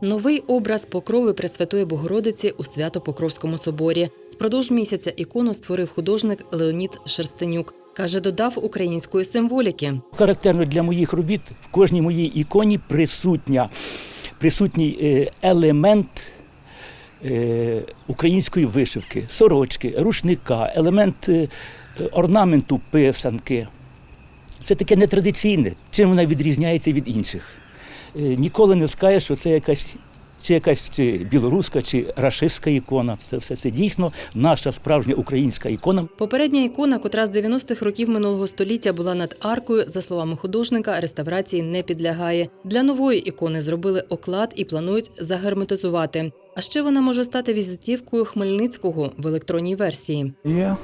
Новий образ покрови Пресвятої Богородиці у Свято-Покровському соборі. Впродовж місяця ікону створив художник Леонід Шерстенюк. Каже, додав української символіки. Характерно для моїх робіт в кожній моїй іконі присутня, присутній е, елемент е, української вишивки, сорочки, рушника, елемент е, орнаменту писанки. Це таке нетрадиційне, чим вона відрізняється від інших. Е, Ніколи не скажеш, що це якась. Це якась чи білоруська чи рашистська ікона. Це все це дійсно наша справжня українська ікона. Попередня ікона, котра з 90-х років минулого століття була над аркою, за словами художника, реставрації не підлягає. Для нової ікони зробили оклад і планують загерметизувати. А ще вона може стати візитівкою Хмельницького в електронній версії. Є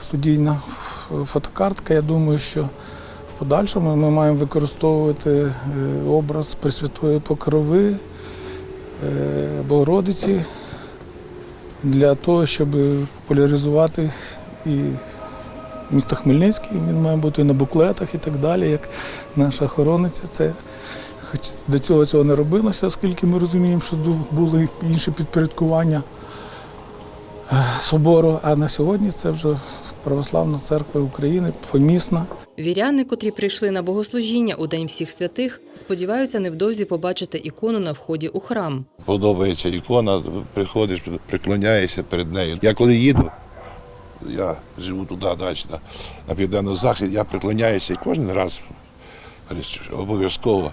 студійна фотокартка. Я думаю, що подальшому ми маємо використовувати е, образ Пресвятої Покрови е, Богородиці для того, щоб популяризувати і місто Хмельницький. Він має бути на буклетах і так далі, як наша охорониця. Це хоч до цього цього не робилося, оскільки ми розуміємо, що були інші підпорядкування собору. А на сьогодні це вже Православна церква України, помісна. Віряни, котрі прийшли на богослужіння у День всіх святих, сподіваються невдовзі побачити ікону на вході у храм. Подобається ікона, приходиш, приклоняєшся перед нею. Я коли їду, я живу туди далі, на, на південний захід, я приклоняюся і кожен раз обов'язково.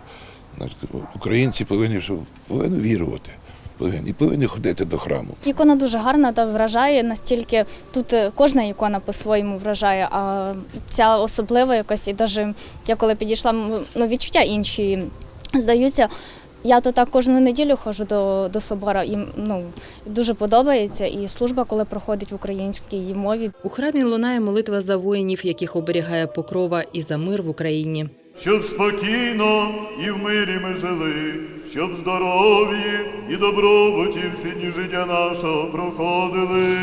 Українці повинні, повинні вірувати, повинні, і повинні ходити до храму. Ікона дуже гарна та вражає настільки. Тут е, кожна ікона по-своєму вражає, а ця особлива якось. І навіть я коли підійшла, ну відчуття інші здаються. Я то так кожну неділю ходжу до, до собора, і ну дуже подобається. І служба, коли проходить в українській мові, У храмі лунає молитва за воїнів, яких оберігає покрова, і за мир в Україні. Щоб спокійно і в мирі ми жили, щоб здоров'ї і добробуті всі дні життя нашого проходили.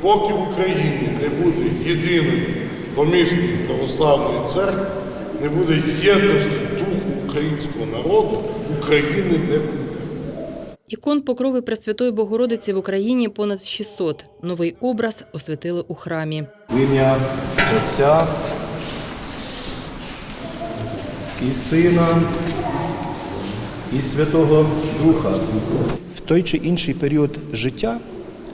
Поки в Україні не буде єдиної помісної православної церкви, не буде єдності духу українського народу, України не буде. Ікон покрови Пресвятої Богородиці в Україні понад 600. Новий образ освятили у храмі. В ім'я Отця і Сина і Святого Духа. В той чи інший період життя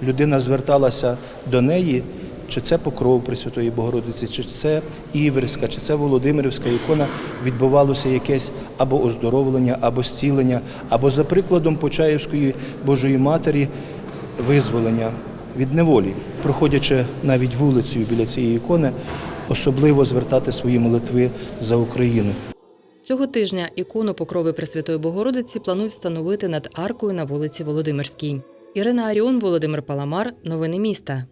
людина зверталася до неї, чи це покров Пресвятої Богородиці, чи це Іверська, чи це Володимирівська ікона, відбувалося якесь або оздоровлення, або зцілення, або за прикладом Почаївської Божої Матері визволення від неволі, проходячи навіть вулицею біля цієї ікони, особливо звертати свої молитви за Україну. Цього тижня ікону покрови Пресвятої Богородиці планують встановити над аркою на вулиці Володимирській. Ірина Аріон, Володимир Паламар. Новини міста.